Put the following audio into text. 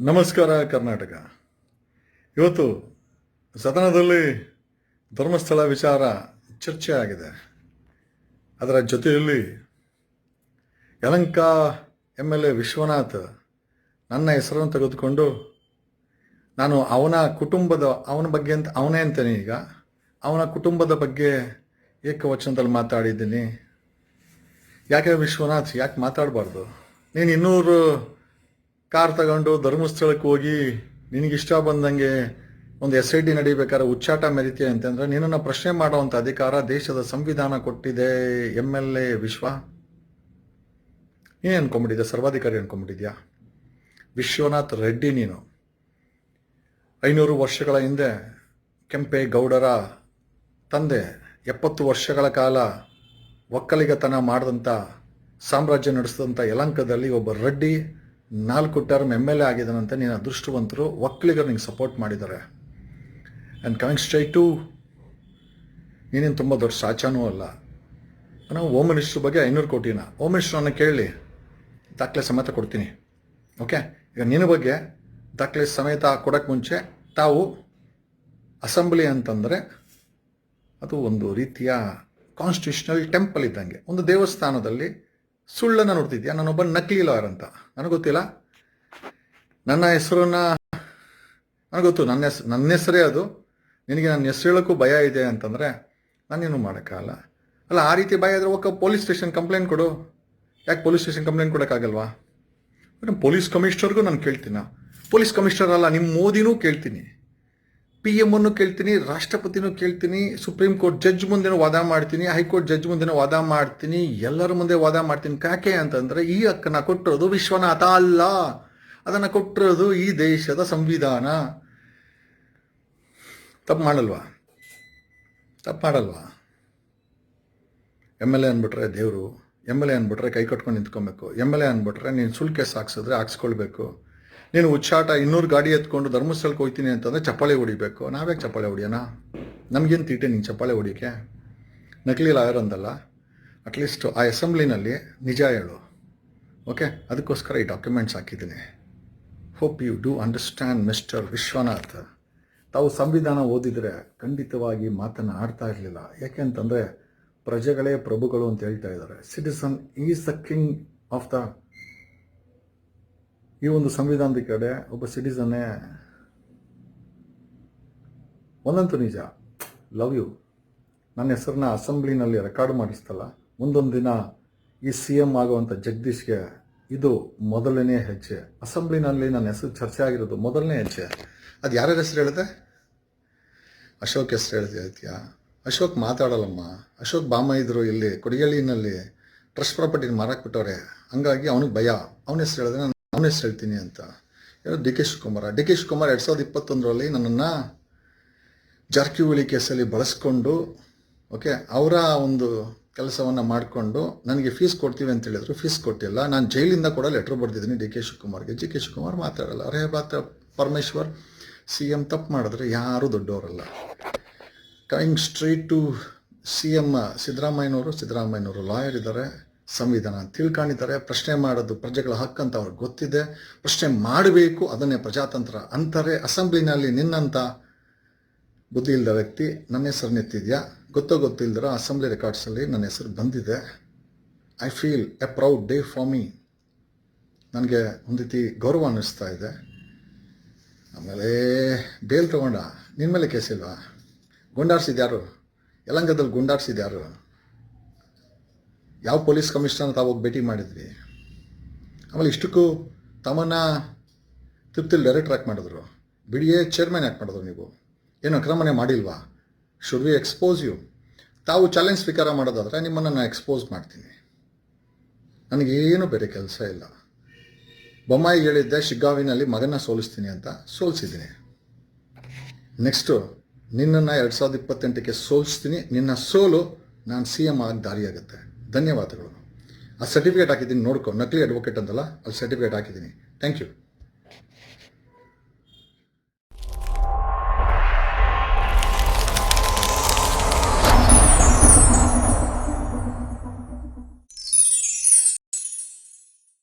ನಮಸ್ಕಾರ ಕರ್ನಾಟಕ. ಇವತ್ತು ಸದನದಲ್ಲಿ ಧರ್ಮಸ್ಥಳ ವಿಚಾರ ಚರ್ಚೆ ಆಗಿದೆ ಅದರ ಜೊತೆಯಲ್ಲಿ ಯಲಂಕ ಎಂ ಎಲ್ ಎ ವಿಶ್ವನಾಥ್ ನನ್ನ ಹೆಸರನ್ನು ತೆಗೆದುಕೊಂಡು, ನಾನು ಅವನ ಕುಟುಂಬದ, ಅವನ ಬಗ್ಗೆ ಅಂತ, ಅವನೇ ಅಂತೇನೆ ಈಗ. ಅವನ ಕುಟುಂಬದ ಬಗ್ಗೆ ಏಕವಚನದಲ್ಲಿ ಮಾತಾಡಿದ್ದೀನಿ. ಯಾಕೆ ವಿಶ್ವನಾಥ್? ಯಾಕೆ ಮಾತಾಡಬಾರ್ದು? ನೀನು ಇನ್ನೂರು ಕಾರ್ ತಗೊಂಡು ಧರ್ಮಸ್ಥಳಕ್ಕೆ ಹೋಗಿ ನಿನಗಿಷ್ಟ ಬಂದಂಗೆ ಒಂದು ಎಸ್ ಐ ಡಿ ನಡಿಬೇಕಾದ್ರೆ ಉಚ್ಚಾಟ ಮೆರಿತೀಯ ಅಂತಂದ್ರೆ ನಿನ್ನನ್ನು ಪ್ರಶ್ನೆ ಮಾಡುವಂಥ ಅಧಿಕಾರ ದೇಶದ ಸಂವಿಧಾನ ಕೊಟ್ಟಿದೆ, ಎಂ ಎಲ್ ಎ ವಿಶ್ವ. ನೀನು ಅನ್ಕೊಂಬಿಟ್ಟಿದ್ಯಾ? ಸರ್ವಾಧಿಕಾರಿ ಅನ್ಕೊಂಬಿಟ್ಟಿದ್ಯಾ? ವಿಶ್ವನಾಥ್ ರೆಡ್ಡಿ ನೀನು. ಐನೂರು ವರ್ಷಗಳ ಹಿಂದೆ ಕೆಂಪೇಗೌಡರ ತಂದೆ, ಎಪ್ಪತ್ತು ವರ್ಷಗಳ ಕಾಲ ಒಕ್ಕಲಿಗತನ ಮಾಡಿದಂಥ ಸಾಮ್ರಾಜ್ಯ ನಡೆಸಿದಂಥ ಯಲಂಕದಲ್ಲಿ ಒಬ್ಬ ರೆಡ್ಡಿ ನಾಲ್ಕು ಟರ್ಮ್ ಎಂ ಎಲ್ ಎ ಆಗಿದ್ದಾನಂತೆ ನೀನು ಅದೃಷ್ಟವಂತರು, ಒಕ್ಕಲಿಗರು ನಿಂಗೆ ಸಪೋರ್ಟ್ ಮಾಡಿದ್ದಾರೆ ಆ್ಯಂಡ್ ಕಮಿಂಗ್ ಸ್ಟ್ರೈಟ್ ಟು ನೀನೇನು ತುಂಬ ದೊಡ್ಡ ಸಾಚಾನೂ ಅಲ್ಲ. ನಾವು ಹೋಮ್ ಮಿನಿಸ್ಟ್ರ್ ಬಗ್ಗೆ ಐನೂರು ಕೋಟಿನ. ಹೋಮ್ ಮಿನಿಸ್ಟ್ರನ್ನ ಕೇಳಿ, ದಾಖಲೆ ಸಮೇತ ಕೊಡ್ತೀನಿ. ಓಕೆ ಈಗ ನಿನ್ನ ಬಗ್ಗೆ ದಾಖಲೆ ಸಮೇತ ಕೊಡೋಕ್ಕೆ ಮುಂಚೆ ತಾವು ಅಸೆಂಬ್ಲಿ ಅಂತಂದರೆ ಅದು ಒಂದು ರೀತಿಯ ಕಾನ್ಸ್ಟಿಟ್ಯೂಷನಲ್ ಟೆಂಪಲ್ ಇದ್ದಂಗೆ. ಒಂದು ದೇವಸ್ಥಾನದಲ್ಲಿ ಸುಳ್ಳನ್ನು ನೋಡ್ತಿದ್ಯಾ? ನಾನೊಬ್ಬ ನಕಲಿ ಲಾಯರ್ ಅಂತ. ನನಗೆ ಗೊತ್ತಿಲ್ಲ. ನನ್ನ ಹೆಸರನ್ನ, ನನಗೆ ಗೊತ್ತು, ನನ್ನ ಹೆಸ್, ನನ್ನ ಹೆಸರೇ ಅದು. ನಿನಗೆ ನನ್ನ ಹೆಸರು ಹೇಳೋಕ್ಕೂ ಭಯ ಇದೆ ಅಂತಂದರೆ ನಾನೇನು ಮಾಡೋಕ್ಕಾಗಲ್ಲ. ಅಲ್ಲ, ಆ ರೀತಿ ಭಯ ಇದ್ರೆ ಒಕ್ಕ ಪೊಲೀಸ್ ಸ್ಟೇಷನ್ ಕಂಪ್ಲೇಂಟ್ ಕೊಡು. ಯಾಕೆ ಪೊಲೀಸ್ ಸ್ಟೇಷನ್ ಕಂಪ್ಲೇಂಟ್ ಕೊಡೋಕ್ಕಾಗಲ್ವಾ? ಪೊಲೀಸ್ ಕಮಿಷನರ್ಗೂ ನಾನು ಕೇಳ್ತೀನಿ? ಪೊಲೀಸ್ ಕಮಿಷನರ್ ಅಲ್ಲ ನಿಮ್ಮ ಮೋದಿನೂ ಕೇಳ್ತೀನಿ. ಪಿ ಎಂ ಅನ್ನು ಕೇಳ್ತೀನಿ, ರಾಷ್ಟ್ರಪತಿನೂ ಕೇಳ್ತೀನಿ ಸುಪ್ರೀಂ ಕೋರ್ಟ್ ಜಡ್ಜ್ ಮುಂದೆನೂ ವಾದ ಮಾಡ್ತೀನಿ ಹೈಕೋರ್ಟ್ ಜಡ್ಜ್ ಮುಂದೆನೂ ವಾದ ಮಾಡ್ತೀನಿ, ಎಲ್ಲರ ಮುಂದೆ ವಾದ ಮಾಡ್ತೀನಿ. ಕಾಕೆ ಅಂತಂದ್ರೆ ಈ ಹಕ್ಕನ್ನ ಕೊಟ್ಟಿರೋದು ವಿಶ್ವನಾಥ ಅಲ್ಲ. ಅದನ್ನು ಕೊಟ್ಟಿರೋದು ಈ ದೇಶದ ಸಂವಿಧಾನ. ತಪ್ಪು ಮಾಡಲ್ವಾ? ತಪ್ಪು ಮಾಡಲ್ವಾ? ಎಂ ಎಲ್ ಎ ಅಂದ್ಬಿಟ್ರೆ ದೇವರು ಎಂ ಎಲ್ ಎ ಅಂದ್ಬಿಟ್ರೆ ಕೈ ಕಟ್ಕೊಂಡು ನಿಂತ್ಕೊಬೇಕು. ಎಂ ಎಲ್ ಎ ಅಂದ್ಬಿಟ್ರೆ ನೀನು ಸುಳ್ಕೆ ಸಾಕ್ಸಿದ್ರೆ ಹಾಕ್ಸ್ಕೊಳ್ಬೇಕು. ನೀನು ಉಚ್ಚಾಟ ಇನ್ನೂರು ಗಾಡಿ ಎತ್ಕೊಂಡು ಧರ್ಮಸ್ಥಳಕ್ಕೆ ಹೋಗ್ತೀನಿ ಅಂತಂದರೆ ಚಪ್ಪಾಳೆ ಹೊಡಿಬೇಕು. ನಾವ್ಯಾಕೆ ಚಪ್ಪಾಳೆ ಹೊಡಿಯೋಣ? ನಮಗೇನು ತೀಟೆ ನೀನು ಚಪ್ಪಾಳೆ ಹೊಡಿಯೋಕ್ಕೆ? ನಕಲಿ ಲಾಯರ್ ಅಂದಲ್ಲ ಅಟ್ಲೀಸ್ಟ್ ಆ ಅಸೆಂಬ್ಲಿನಲ್ಲಿ ನಿಜ ಹೇಳು. ಓಕೆ ಅದಕ್ಕೋಸ್ಕರ ಈ ಡಾಕ್ಯುಮೆಂಟ್ಸ್ ಹಾಕಿದ್ದೀನಿ. Hope you do understand mister Vishwanath. ತಾವು ಸಂವಿಧಾನ ಓದಿದರೆ ಖಂಡಿತವಾಗಿ ಮಾತನ್ನು ಆಡ್ತಾ ಇರಲಿಲ್ಲ. ಯಾಕೆಂತಂದರೆ ಪ್ರಜೆಗಳೇ ಪ್ರಭುಗಳು ಅಂತ ಹೇಳ್ತಾ ಇದ್ದಾರೆ. Citizen is the king of the ಈ ಒಂದು ಸಂವಿಧಾನದ ಕಡೆ ಒಬ್ಬ ಸಿಟಿಸನ್ನೇ ಒಂದಂತೂ ನಿಜ ಲವ್ ಯು ನನ್ನ ಹೆಸರನ್ನ ಅಸೆಂಬ್ಲಿನಲ್ಲಿ ರೆಕಾರ್ಡ್ ಮಾಡಿಸ್ತಲ್ಲ ಮುಂದೊಂದು ದಿನ ಈ ಸಿ ಎಂ ಆಗುವಂಥ ಜಗದೀಶ್ಗೆ ಇದು ಮೊದಲನೇ ಹೆಜ್ಜೆ. ಅಸೆಂಬ್ಲಿನಲ್ಲಿ ನನ್ನ ಹೆಸರು ಚರ್ಚೆ ಆಗಿರೋದು ಮೊದಲನೇ ಹೆಜ್ಜೆ. ಅದು ಯಾರ್ಯಾರ ಹೆಸರು ಹೇಳಿದೆ? ಅಶೋಕ್ ಹೆಸರು ಹೇಳಿದೆ ಐತಿಯಾ ಅಶೋಕ್ ಮಾತಾಡಲಮ್ಮ ಅಶೋಕ್ ಬಾಮ ಇದ್ದರು ಇಲ್ಲಿ ಕೊಡಿಗಳಿನಲ್ಲಿ ಟ್ರಸ್ಟ್ ಪ್ರಾಪರ್ಟಿನ ಮಾರಕ್ಕೆ ಬಿಟ್ಟವ್ರೆ. ಹಂಗಾಗಿ ಅವನಿಗೆ ಭಯ. ಅವನ ಹೆಸರು ಹೇಳಿದ್ರೆ ನಾನು ಹೆಸರು ಹೇಳ್ತೀನಿ ಅಂತ. ಯಾರು D K Shivakumar? D K Shivakumar ಎರಡು ಸಾವಿರದ ಇಪ್ಪತ್ತೊಂದರಲ್ಲಿ ನನ್ನನ್ನು ಜಾರಕಿಹೊಳಿ ಕೇಸಲ್ಲಿ ಬಳಸ್ಕೊಂಡು ಓಕೆ ಅವರ ಒಂದು ಕೆಲಸವನ್ನು ಮಾಡಿಕೊಂಡು ನನಗೆ ಫೀಸ್ ಕೊಡ್ತೀವಿ ಅಂತ ಹೇಳಿದ್ರು. ಫೀಸ್ ಕೊಟ್ಟಿಲ್ಲ. ನಾನು ಜೈಲಿಂದ ಕೂಡ ಲೆಟ್ರ್ ಬರೆದಿದ್ದೀನಿ ಡಿ ಕೆ ಶಿವಕುಮಾರ್ಗೆ. ಜಿ ಕೆ ಶಿವಕುಮಾರ್ ಮಾತಾಡಲ್ಲ. ಅರೇ ಬಾತ ಪರಮೇಶ್ವರ್ ಸಿ ಎಂ ತಪ್ಪು ಮಾಡಿದ್ರೆ ಯಾರೂ ದೊಡ್ಡವರಲ್ಲ. Coming straight to C M ಸಿದ್ದರಾಮಯ್ಯನವರು ಸಿದ್ದರಾಮಯ್ಯನವರು ಲಾಯರ್ ಇದ್ದಾರೆ. ಸಂವಿಧಾನ ತಿಳ್ಕೊಂಡಿದ್ದಾರೆ ಪ್ರಶ್ನೆ ಮಾಡೋದು ಪ್ರಜೆಗಳ ಹಕ್ಕು ಅಂತ ಅವ್ರಿಗೆ ಗೊತ್ತಿದೆ. ಪ್ರಶ್ನೆ ಮಾಡಬೇಕು, ಅದನ್ನೇ ಪ್ರಜಾತಂತ್ರ ಅಂತಾರೆ. ಅಸೆಂಬ್ಲಿನಲ್ಲಿ ನಿನ್ನಂಥ ಬುದ್ಧಿ ಇಲ್ಲದ ವ್ಯಕ್ತಿ ನನ್ನ ಹೆಸರು ನೆತ್ತಿದ್ಯಾ? ಗೊತ್ತೋ ಗೊತ್ತಿಲ್ಲದಿರೋ ಅಸೆಂಬ್ಲಿ ರೆಕಾರ್ಡ್ಸಲ್ಲಿ ನನ್ನ ಹೆಸರು ಬಂದಿದೆ. I feel a proud day for me ನನಗೆ ಒಂದು ರೀತಿ ಗೌರವ ಅನ್ನಿಸ್ತಾ ಇದೆ. ಆಮೇಲೆ ಬೇಲ್ ತಗೊಂಡ. ನಿನ್ನ ಮೇಲೆ ಕೇಸಿಲ್ವಾ ಗುಂಡಾಡ್ಸಿದ್ಯಾರು? ಯಲಂಗದಲ್ಲಿ ಗುಂಡಾರ್ಸಿದ್ಯಾರು ಯಾವ ಪೊಲೀಸ್ ಕಮಿಷನರ್ ತಾವು ಹೋಗಿ ಭೇಟಿ ಮಾಡಿದ್ವಿ ಆಮೇಲೆ ಇಷ್ಟಕ್ಕೂ ತಮ್ಮನ್ನು ತಿರುಪ್ತಿಲಿ ಡೈರೆಕ್ಟರ್ ಯಾಕೆ ಮಾಡಿದ್ರು. ಬಿ ಎ ಚೇರ್ಮನ್ ಯಾಕೆ ಮಾಡಿದ್ರು ನೀವು? ಏನು ಅಕ್ರಮಣೆ ಮಾಡಿಲ್ವಾ? ಶುಡ್ ವಿ ಎಕ್ಸ್ಪೋಸ್ ಯು ತಾವು ಚಾಲೆಂಜ್ ಸ್ವೀಕಾರ ಮಾಡೋದಾದರೆ ನಿಮ್ಮನ್ನು ನಾನು ಎಕ್ಸ್ಪೋಸ್ ಮಾಡ್ತೀನಿ. ನನಗೇನು ಬೇರೆ ಕೆಲಸ ಇಲ್ಲ. ಬೊಮ್ಮಾಯಿ ಹೇಳಿದ್ದೆ, ಶಿಗ್ಗಾವಿನಲ್ಲಿ ಮಗನ ಸೋಲಿಸ್ತೀನಿ ಅಂತ ಸೋಲಿಸಿದ್ದೀನಿ. ನೆಕ್ಸ್ಟು ನಿನ್ನನ್ನು ಎರಡು ಸಾವಿರದ ಇಪ್ಪತ್ತೆಂಟಕ್ಕೆ ಸೋಲಿಸ್ತೀನಿ. ನಿನ್ನ ಸೋಲು ನಾನು ಸಿ ಎಂ ಆಗಿ ದಾರಿಯಾಗುತ್ತೆ. ಧನ್ಯವಾದಗಳು. ಆ ಸರ್ಟಿಫಿಕೇಟ್ ಹಾಕಿದ್ದೀನಿ ನೋಡ್ಕೊ. ನಕಲಿ ಅಡ್ವೊಕೇಟ್ ಅಂತಲ್ಲ ಅಲ್ಲಿ ಸರ್ಟಿಫಿಕೇಟ್ ಹಾಕಿದ್ದೀನಿ. Thank you